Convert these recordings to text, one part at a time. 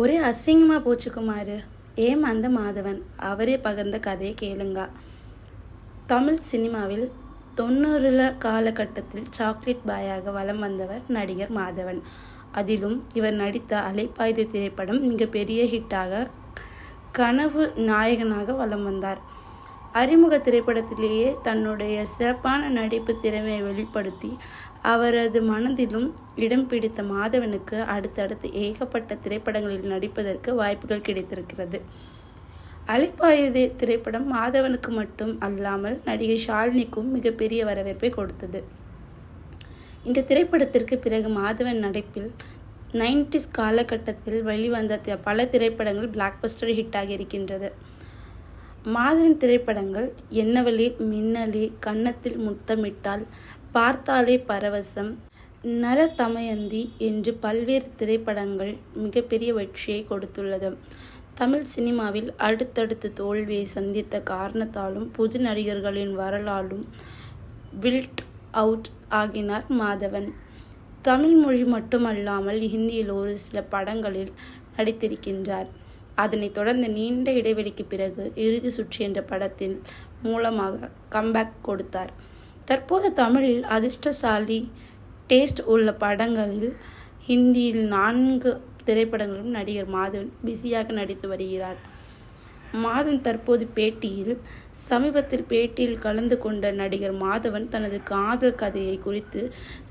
ஒரே அசிங்கமாக போச்சு குமார். ஏமாந்த மாதவன் அவரே பகிர்ந்த கதையை கேளுங்க. தமிழ் சினிமாவில் தொண்ணூறுல காலகட்டத்தில் சாக்லேட் பாயாக வலம் வந்தவர் நடிகர் மாதவன். அதிலும் இவர் நடித்த அலைப்பாய்தை திரைப்படம் மிகப்பெரிய ஹிட்டாக கனவு நாயகனாக வலம் வந்தார். அறிமுக திரைப்படத்திலேயே தன்னுடைய சிறப்பான நடிப்பு திறமையை வெளிப்படுத்தி அவரது மனதிலும் இடம் பிடித்த மாதவனுக்கு அடுத்தடுத்து ஏகப்பட்ட திரைப்படங்களில் நடிப்பதற்கு வாய்ப்புகள் கிடைத்திருக்கிறது. அலைப்பாயுதே திரைப்படம் மாதவனுக்கு மட்டும் அல்லாமல் நடிகை ஷாலினிக்கும் மிகப்பெரிய வரவேற்பை கொடுத்தது. இந்த திரைப்படத்திற்கு பிறகு மாதவன் நடிப்பில் நைன்டிஸ் காலகட்டத்தில் வெளிவந்த பல திரைப்படங்கள் பிளாக்பஸ்டர் ஹிட்டாகி இருக்கின்றது. மாதவின் திரைப்படங்கள் என்னவளே மின்னலே கன்னத்தில் முத்தமிட்டால் பார்த்தாலே பரவசம் நல தமயந்தி என்று பல்வேறு திரைப்படங்கள் மிகப்பெரிய வெற்றியை கொடுத்துள்ளது. தமிழ் சினிமாவில் அடுத்தடுத்து தோல்வியை சந்தித்த காரணத்தாலும் புது நடிகர்களின் வரலாலும் வில்ட் அவுட் ஆகினார் மாதவன். தமிழ் மொழி மட்டுமல்லாமல் ஹிந்தியில் ஒரு சில படங்களில் நடித்திருக்கின்றார். அதனைத் தொடர்ந்து நீண்ட இடைவெளிக்கு பிறகு இறுதி சுற்று என்ற படத்தின் மூலமாக கம்பேக் கொடுத்தார். தற்போது தமிழில் அதிர்ஷ்டசாலி டேஸ்ட் உள்ள படங்களில் ஹிந்தியில் நான்கு திரைப்படங்களும் நடிகர் மாதவன் பிஸியாக நடித்து வருகிறார். மாதவன் தற்போது பேட்டியில் சமீபத்தில் பேட்டியில் கலந்து கொண்ட நடிகர் மாதவன் தனது காதல் கதையை குறித்து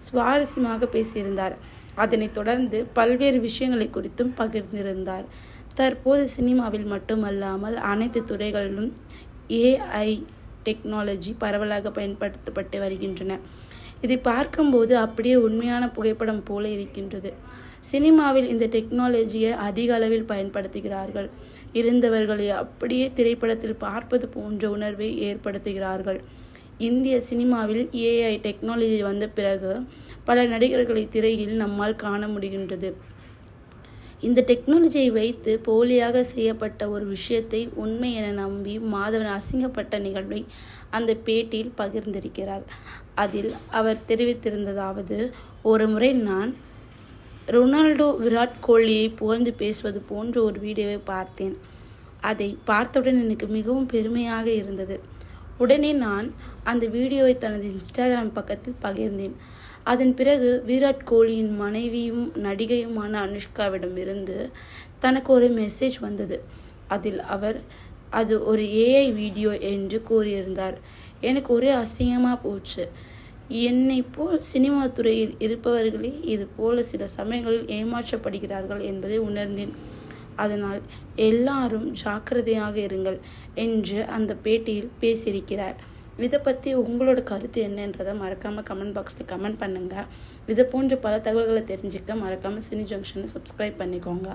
சுவாரஸ்யமாக பேசியிருந்தார். அதனைத் தொடர்ந்து பல்வேறு விஷயங்களை குறித்தும் பகிர்ந்திருந்தார். தற்போது சினிமாவில் மட்டுமல்லாமல் அனைத்து துறைகளிலும் ஏஐ டெக்னாலஜி பரவலாக பயன்படுத்தப்பட்டு வருகின்றன. இதை பார்க்கும்போது அப்படியே உண்மையான புகைப்படம் போல இருக்கின்றது. சினிமாவில் இந்த டெக்னாலஜியை அதிக அளவில் பயன்படுத்துகிறார்கள். இருந்தவர்களை அப்படியே திரைப்படத்தில் பார்ப்பது போன்ற உணர்வை ஏற்படுத்துகிறார்கள். இந்திய சினிமாவில் ஏஐ டெக்னாலஜி வந்த பிறகு பல நடிகர்களை திரையில் நம்மால் காண முடிகின்றது. இந்த டெக்னாலஜியை வைத்து போலியாக செய்யப்பட்ட ஒரு விஷயத்தை உண்மை என நம்பி மாதவன் அசிங்கப்பட்ட நிகழ்வை அந்த பேட்டியில் பகிர்ந்திருக்கிறார். அதில் அவர் தெரிவித்திருந்ததாவது ஒரு முறை நான் ரொனால்டோ விராட் கோலியை புகழ்ந்து பேசுவது போன்ற ஒரு வீடியோவை பார்த்தேன். அதை பார்த்தவுடன் எனக்கு மிகவும் பெருமையாக இருந்தது. உடனே நான் அந்த வீடியோவை தனது இன்ஸ்டாகிராம் பக்கத்தில் பகிர்ந்தேன். அதன் பிறகு விராட் கோலியின் மனைவியும் நடிகையுமான அனுஷ்காவிடம் இருந்து தனக்கு ஒரு மெசேஜ் வந்தது. அதில் அவர் அது ஒரு ஏஐ வீடியோ என்று கூறியிருந்தார். எனக்கு ஒரே அசிங்கமாக போச்சு. என்னை போல் சினிமா துறையில் இருப்பவர்களே இது போல சில சமயங்களில் ஏமாற்றப்படுகிறார்கள் என்பதை உணர்ந்தேன். அதனால் எல்லாரும் ஜாக்கிரதையாக இருங்கள் என்று அந்த பேட்டியில் பேசியிருக்கிறார். இதை பற்றி உங்களோட கருத்து என்னன்றதை மறக்காமல் கமெண்ட் பாக்ஸில் கமெண்ட் பண்ணுங்கள் இதை போன்ற பல தகவல்களை தெரிஞ்சுக்க மறக்காமல் சினி ஜங்ஷனை சப்ஸ்கிரைப் பண்ணிக்கோங்க.